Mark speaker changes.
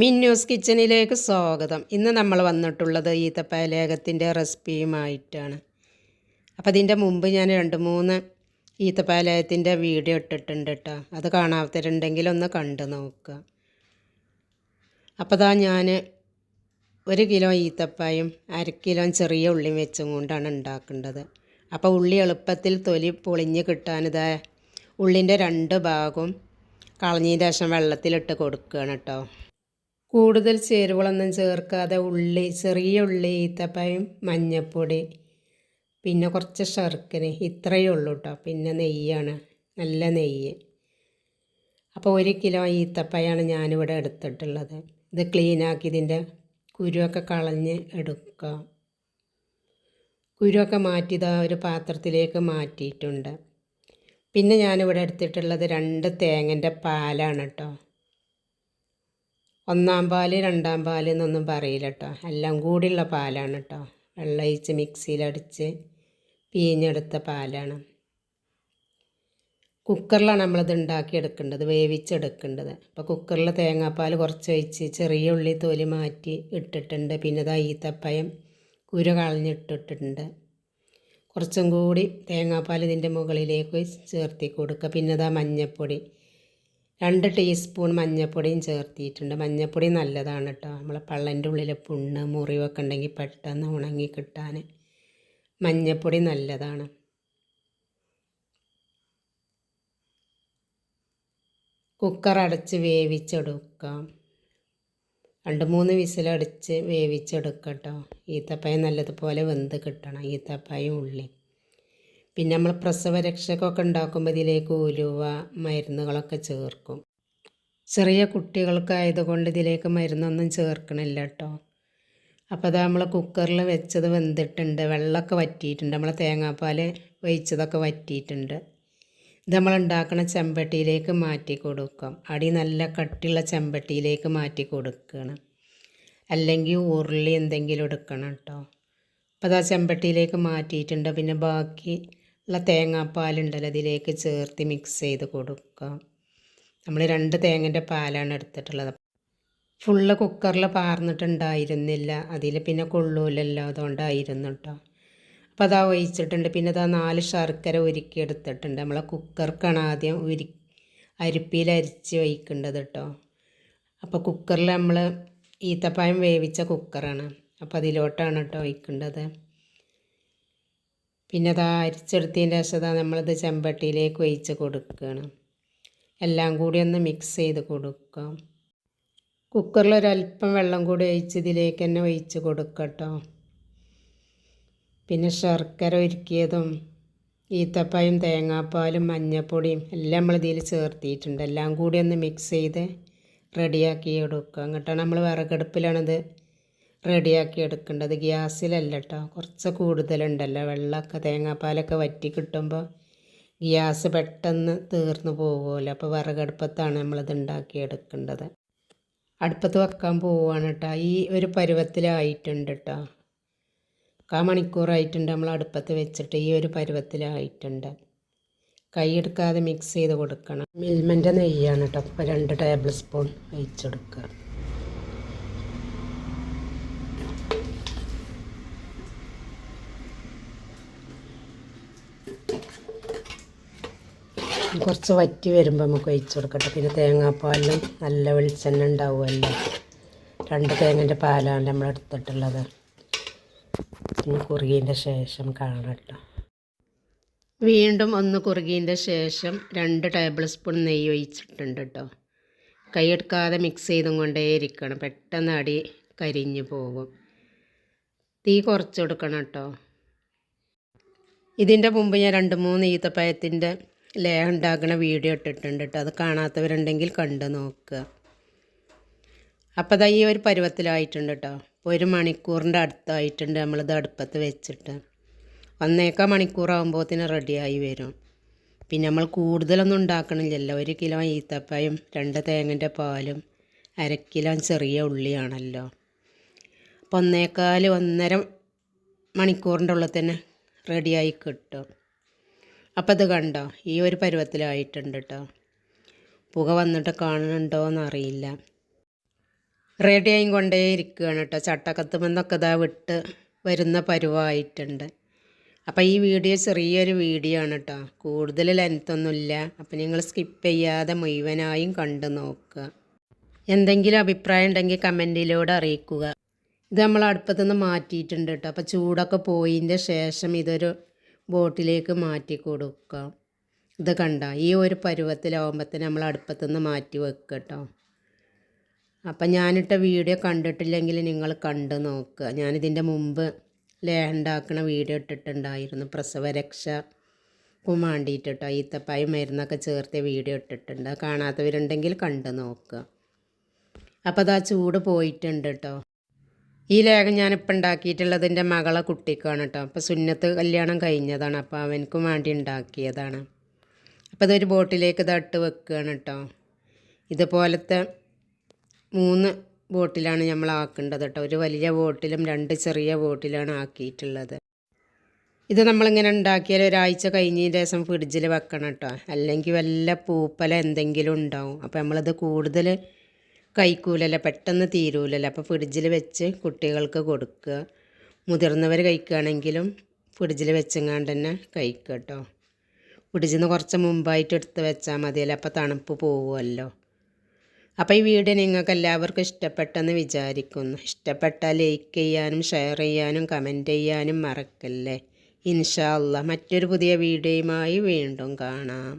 Speaker 1: മിന്നൂസ് കിച്ചണിലേക്ക് സ്വാഗതം. ഇന്ന് നമ്മൾ വന്നിട്ടുള്ളത് ഈത്തപ്പായ ലേഖത്തിന്റെ റെസിപ്പിയുമായിട്ടാണ്. അപ്പോൾ അതിന്റെ മുമ്പ് ഞാൻ രണ്ട് മൂന്ന് ഈത്തപ്പായ ലേഖത്തിന്റെ വീഡിയോ ഇട്ടിട്ടുണ്ട് കേട്ടോ. അത് കാണാത്തരുണ്ടെങ്കിൽ ഒന്ന് കണ്ടു നോക്കുക. അപ്പോൾ അതാ ഞാൻ ഒരു കിലോ ഈത്തപ്പായും അര കിലോ ചെറിയ ഉള്ളിയും വെച്ചും കൊണ്ടാണ് ഉണ്ടാക്കേണ്ടത്. അപ്പോൾ ഉള്ളി എളുപ്പത്തിൽ തൊലി പൊളിഞ്ഞ് കിട്ടാനിതാ ഉള്ളിന്റെ രണ്ട് ഭാഗവും കളഞ്ഞതിന് ശേഷം വെള്ളത്തിലിട്ട് കൊടുക്കുകയാണ് കേട്ടോ. കൂടുതൽ ചേരുവകളൊന്നും ചേർക്കാതെ ഉള്ളി ചെറിയ ഉള്ളി ഈത്തപ്പഴം മഞ്ഞൾപ്പൊടി പിന്നെ കുറച്ച് ശർക്കര ഇത്രയേ ഉള്ളൂ കേട്ടോ പിന്നെ നെയ്യാണ് നല്ല നെയ്യ്. അപ്പോൾ ഒരു കിലോ ഈത്തപ്പഴമാണ് ഞാനിവിടെ എടുത്തിട്ടുള്ളത്. ഇത് ക്ലീനാക്കി ഇതിന്റെ കുരുവൊക്കെ കളഞ്ഞ് എടുക്കുക കുരുവൊക്കെ മാറ്റിയതാ ഒരു പാത്രത്തിലേക്ക് മാറ്റിയിട്ടുണ്ട്. പിന്നെ ഞാനിവിടെ എടുത്തിട്ടുള്ളത് രണ്ട് തേങ്ങന്റെ പാലാണ് കേട്ടോ ഒന്നാം പാൽ രണ്ടാം പാൽ എന്നൊന്നും പറയില്ല കേട്ടോ എല്ലാം കൂടിയുള്ള പാലാണ് കേട്ടോ വെള്ളയിച്ച് മിക്സിയിലടിച്ച് പിഴിഞ്ഞെടുത്ത പാലാണ്. കുക്കറിലാണ് നമ്മളിത് ഉണ്ടാക്കിയെടുക്കേണ്ടത് വേവിച്ചെടുക്കേണ്ടത്. അപ്പോൾ കുക്കറിൽ തേങ്ങാപ്പാൽ കുറച്ച് ഒഴിച്ച് ചെറിയ ഉള്ളി തൊലി മാറ്റി ഇട്ടിട്ടുണ്ട്. പിന്നെ ഇതാ ഈത്തപ്പയം കുര കളഞ്ഞിട്ടിട്ടുണ്ട്. കുറച്ചും കൂടി തേങ്ങാപ്പാൽ ഇതിന്റെ മുകളിലേക്ക് ചേർത്തി കൊടുക്കുക. പിന്നെ ഇതാ മഞ്ഞൾപ്പൊടി രണ്ട് ടീസ്പൂൺ മഞ്ഞൾപ്പൊടിയും ചേർത്തിയിട്ടുണ്ട്. മഞ്ഞൾപ്പൊടി നല്ലതാണ് കേട്ടോ നമ്മളെ പള്ളന്റെ ഉള്ളിൽ പുണ്ണ് മുറിവൊക്കെ ഉണ്ടെങ്കിൽ പെട്ടെന്ന് ഉണങ്ങി കിട്ടാൻ മഞ്ഞൾപ്പൊടി നല്ലതാണ്. കുക്കർ അടച്ച് വേവിച്ചെടുക്കാം. രണ്ട് മൂന്ന് വിസിലടിച്ച് വേവിച്ചെടുക്കട്ടോ ഈത്തപ്പഴം നല്ലതുപോലെ വെന്ത് കിട്ടണം. ഈത്തപ്പഴം ഉള്ളി പിന്നെ നമ്മൾ പ്രസവരക്ഷകൊക്കെ ഉണ്ടാക്കുമ്പോൾ ഇതിലേക്ക് ഉലുവ മരുന്നുകളൊക്കെ ചേർക്കും. ചെറിയ കുട്ടികൾക്കായതുകൊണ്ട് ഇതിലേക്ക് മരുന്നൊന്നും ചേർക്കണില്ല കേട്ടോ അപ്പോൾ അത് നമ്മൾ കുക്കറിൽ വെച്ചത് വെന്തിട്ടുണ്ട്. വെള്ളമൊക്കെ വറ്റിയിട്ടുണ്ട്. നമ്മൾ തേങ്ങാപ്പാൽ ഒഴിച്ചതൊക്കെ വറ്റിയിട്ടുണ്ട്. ഇത് നമ്മൾ ഉണ്ടാക്കുന്ന ചെമ്പട്ടിയിലേക്ക് മാറ്റി കൊടുക്കും. അടി നല്ല കട്ടിയുള്ള ചെമ്പട്ടിയിലേക്ക് മാറ്റി കൊടുക്കണം. അല്ലെങ്കിൽ ഉരുളി എന്തെങ്കിലും എടുക്കണം കേട്ടോ അപ്പോൾ അത് ആ ചെമ്പട്ടിയിലേക്ക് മാറ്റിയിട്ടുണ്ട്. പിന്നെ ബാക്കി ഉള്ള തേങ്ങാപ്പാലുണ്ടല്ലോ അതിലേക്ക് ചേർത്ത് മിക്സ് ചെയ്ത് കൊടുക്കാം നമ്മൾ രണ്ട് തേങ്ങന്റെ പാലാണ് എടുത്തിട്ടുള്ളത്. ഫുള്ള് കുക്കറിൽ പാർന്നിട്ടുണ്ടായിരുന്നില്ല. അതിൽ പിന്നെ കൊള്ളൂലല്ലോ അതുകൊണ്ടായിരുന്നു കേട്ടോ അപ്പോൾ അതാ ഒഴിച്ചിട്ടുണ്ട്. പിന്നെ അതാ നാല് ശർക്കര ഉരുക്കി എടുത്തിട്ടുണ്ട് നമ്മളെ കുക്കർക്കാണ് ആദ്യം ഉരി അരിപ്പിയിൽ അരിച്ച് ഒഴിക്കേണ്ടത് കേട്ടോ അപ്പോൾ കുക്കറിൽ നമ്മൾ ഈത്തപ്പായം വേവിച്ച കുക്കറാണ്. അപ്പോൾ അതിലോട്ടാണ് കേട്ടോ ഒഴിക്കേണ്ടത്. പിന്നെ അത് അരിച്ചെടുത്തതിന്റെ ശേഷം നമ്മളിത് ചെമ്പട്ടിയിലേക്ക് ഒഴിച്ച് കൊടുക്കുകയാണ് എല്ലാം കൂടി ഒന്ന് മിക്സ് ചെയ്ത് കൊടുക്കാം. കുക്കറിൽ ഒരല്പം വെള്ളം കൂടി ഒഴിച്ച് ഇതിലേക്ക് തന്നെ ഒഴിച്ച് കൊടുക്കട്ടോ. പിന്നെ ശർക്കര ഒരുക്കിയതും ഈത്തപ്പായും തേങ്ങാപ്പാലും മഞ്ഞപ്പൊടിയും എല്ലാം നമ്മൾ ഇതിൽ ചേർത്തിയിട്ടുണ്ട്. എല്ലാം കൂടി ഒന്ന് മിക്സ് ചെയ്ത് റെഡിയാക്കി എടുക്കുക എന്നിട്ടാണ് നമ്മൾ വിറകടുപ്പിലാണിത് റെഡിയാക്കി എടുക്കേണ്ടത് ഗ്യാസിലല്ല കേട്ടോ കുറച്ച് കൂടുതലുണ്ടല്ലോ. വെള്ളമൊക്കെ തേങ്ങാപ്പാലൊക്കെ വറ്റി കിട്ടുമ്പോൾ ഗ്യാസ് പെട്ടെന്ന് തീർന്നു പോകുമല്ലോ. അപ്പോൾ വിറകടുപ്പത്താണ് നമ്മളിത് ഉണ്ടാക്കി എടുക്കേണ്ടത് അടുപ്പത്ത് വെക്കാൻ പോവുകയാണ് കേട്ടോ. ഈ ഒരു പരുവത്തിലായിട്ടുണ്ട് കേട്ടോ കാ മണിക്കൂറായിട്ടുണ്ട് നമ്മൾ അടുപ്പത്ത് വെച്ചിട്ട് ഈ ഒരു പരുവത്തിലായിട്ടുണ്ട്. കൈയെടുക്കാതെ മിക്സ് ചെയ്ത് കൊടുക്കണം. മിൽമന്റെ നെയ്യാണ് കേട്ടോ. അപ്പോൾ രണ്ട് ടേബിൾ സ്പൂൺ ഒഴിച്ചെടുക്കുക കുറച്ച് വറ്റി വരുമ്പോൾ നമുക്ക് ഒഴിച്ച് കൊടുക്കട്ടെ. പിന്നെ തേങ്ങാപ്പാലും നല്ല വെളിച്ചെണ്ണ ഉണ്ടാവുമല്ലോ. രണ്ട് തേങ്ങന്റെ പാലാണ് നമ്മൾ എടുത്തിട്ടുള്ളത്. പിന്നെ കുറുകീന്റെ ശേഷം കാണട്ടോ വീണ്ടും ഒന്ന് കുറുകീന്റെ ശേഷം രണ്ട് ടേബിൾ സ്പൂൺ നെയ്യ് ഒഴിച്ചിട്ടുണ്ട് കേട്ടോ. കൈയെടുക്കാതെ മിക്സ് ചെയ്തും കൊണ്ടേ ഇരിക്കണം. പെട്ടെന്ന് അടി കരിഞ്ഞു പോകും. തീ കുറച്ച് കൊടുക്കണം കേട്ടോ. ഇതിന്റെ മുമ്പ് ഞാൻ രണ്ട് മൂന്ന് ഈത്തപ്പഴത്തിന്റെ ലേഹ ഉണ്ടാക്കുന്ന വീഡിയോ ഇട്ടിട്ടുണ്ട് കേട്ടോ അത് കാണാത്തവരുണ്ടെങ്കിൽ കണ്ട് നോക്കുക. അപ്പോൾ അതാ ഈ ഒരു പരുവത്തിലായിട്ടുണ്ട് കേട്ടോ ഇപ്പോൾ ഒരു മണിക്കൂറിന്റെ അടുത്തായിട്ടുണ്ട് നമ്മളിത് അടുപ്പത്ത് വെച്ചിട്ട്. ഒന്നേക്കാ മണിക്കൂറാകുമ്പോഴത്തേന് റെഡിയായി വരും. പിന്നെ നമ്മൾ കൂടുതലൊന്നും ഉണ്ടാക്കണില്ലല്ലോ. ഒരു കിലോ ഈത്തപ്പയും രണ്ട് തേങ്ങന്റെ പാലും അര കിലോ ചെറിയ ഉള്ളിയാണല്ലോ. അപ്പോൾ ഒന്നേക്കാൽ ഒന്നര മണിക്കൂറിന്റെ ഉള്ളിൽ തന്നെ റെഡിയായി കിട്ടും. അപ്പോൾ ഇത് കണ്ടോ? ഈ ഒരു പരുവത്തിലായിട്ടുണ്ട് കേട്ടോ പുക വന്നിട്ട് കാണുന്നുണ്ടോ എന്നറിയില്ല റെഡി ആയി കൊണ്ടേ ഇരിക്കുകയാണ് കേട്ടോ ചട്ടക്കത്തുമെന്നൊക്കെ ഇതാ വിട്ട് വരുന്ന പരുവായിട്ടുണ്ട്. അപ്പോൾ ഈ വീഡിയോ ചെറിയൊരു വീഡിയോ ആണ് കേട്ടോ കൂടുതൽ ലെങ്ത്തൊന്നുമില്ല അപ്പോൾ നിങ്ങൾ സ്കിപ്പ് ചെയ്യാതെ മുഴുവനായും കണ്ടു നോക്കുക. എന്തെങ്കിലും അഭിപ്രായം ഉണ്ടെങ്കിൽ കമന്റിലൂടെ അറിയിക്കുക. ഇത് നമ്മൾ അടുപ്പത്തുനിന്ന് മാറ്റിയിട്ടുണ്ട് കേട്ടോ അപ്പോൾ ചൂടൊക്കെ പോയതിന്റെ ശേഷം ഇതൊരു ബോട്ടിലേക്ക് മാറ്റി കൊടുക്കാം. ഇത് കണ്ട? ഈ ഒരു പരുവത്തിലാവുമ്പോഴത്തേന് നമ്മൾ അടുപ്പത്തു നിന്ന് മാറ്റി വെക്കുക കേട്ടോ അപ്പം ഞാനിട്ട വീഡിയോ കണ്ടിട്ടില്ലെങ്കിൽ നിങ്ങൾ കണ്ട് നോക്കുക ഞാനിതിന്റെ മുമ്പ് ലേഹ വീഡിയോ ഇട്ടിട്ടുണ്ടായിരുന്നു. പ്രസവരക്ഷ കുമാണ്ടിയിട്ടോ ഈത്തപ്പായും മരുന്നൊക്കെ ചേർത്ത് വീഡിയോ ഇട്ടിട്ടുണ്ട്. കാണാത്തവരുണ്ടെങ്കിൽ കണ്ട് നോക്കുക അപ്പോൾ അത് ആ ചൂട് പോയിട്ടുണ്ട് കേട്ടോ ഈ ലേഖം ഞാനിപ്പോൾ ഉണ്ടാക്കിയിട്ടുള്ളത് എന്റെ മകളെ കുട്ടിക്കാണ് കേട്ടോ. അപ്പോൾ സുന്നത്ത് കല്യാണം കഴിഞ്ഞതാണ്. അപ്പോൾ അവനക്കും വേണ്ടി ഉണ്ടാക്കിയതാണ്. അപ്പോൾ ഇതൊരു ബോട്ടിലേക്ക് തട്ട് വെക്കുകയാണ് കേട്ടോ. ഇതുപോലത്തെ മൂന്ന് ബോട്ടിലാണ് നമ്മൾ ആക്കേണ്ടത് കേട്ടോ. ഒരു വലിയ ബോട്ടിലും രണ്ട് ചെറിയ ബോട്ടിലാണ് ആക്കിയിട്ടുള്ളത്. ഇത് നമ്മളിങ്ങനെ ഉണ്ടാക്കിയാൽ ഒരാഴ്ച കഴിഞ്ഞ ദിവസം ഫ്രിഡ്ജിൽ വെക്കണം കേട്ടോ. അല്ലെങ്കിൽ വല്ല പൂപ്പല എന്തെങ്കിലും ഉണ്ടാവും. അപ്പോൾ നമ്മളിത് കൂടുതൽ കഴിക്കൂലല്ലോ പെട്ടെന്ന് തീരൂലല്ല. അപ്പോൾ ഫ്രിഡ്ജിൽ വെച്ച് കുട്ടികൾക്ക് കൊടുക്കുക. മുതിർന്നവർ കഴിക്കുകയാണെങ്കിലും ഫ്രിഡ്ജിൽ വെച്ചെങ്ങാണ്ട് തന്നെ കഴിക്കുക കേട്ടോ ഫ്രിഡ്ജിൽ നിന്ന് കുറച്ച് മുമ്പായിട്ട് എടുത്ത് വെച്ചാൽ മതിയല്ലോ അപ്പോൾ തണുപ്പ് പോകുമല്ലോ അപ്പോൾ ഈ വീഡിയോ നിങ്ങൾക്ക് എല്ലാവർക്കും ഇഷ്ടപ്പെട്ടെന്ന് വിചാരിക്കുന്നു. ഇഷ്ടപ്പെട്ടാൽ ലൈക്ക് ചെയ്യാനും ഷെയർ ചെയ്യാനും കമന്റ് ചെയ്യാനും മറക്കല്ലേ. ഇൻഷാല്ല മറ്റൊരു പുതിയ വീഡിയോയുമായി വീണ്ടും കാണാം.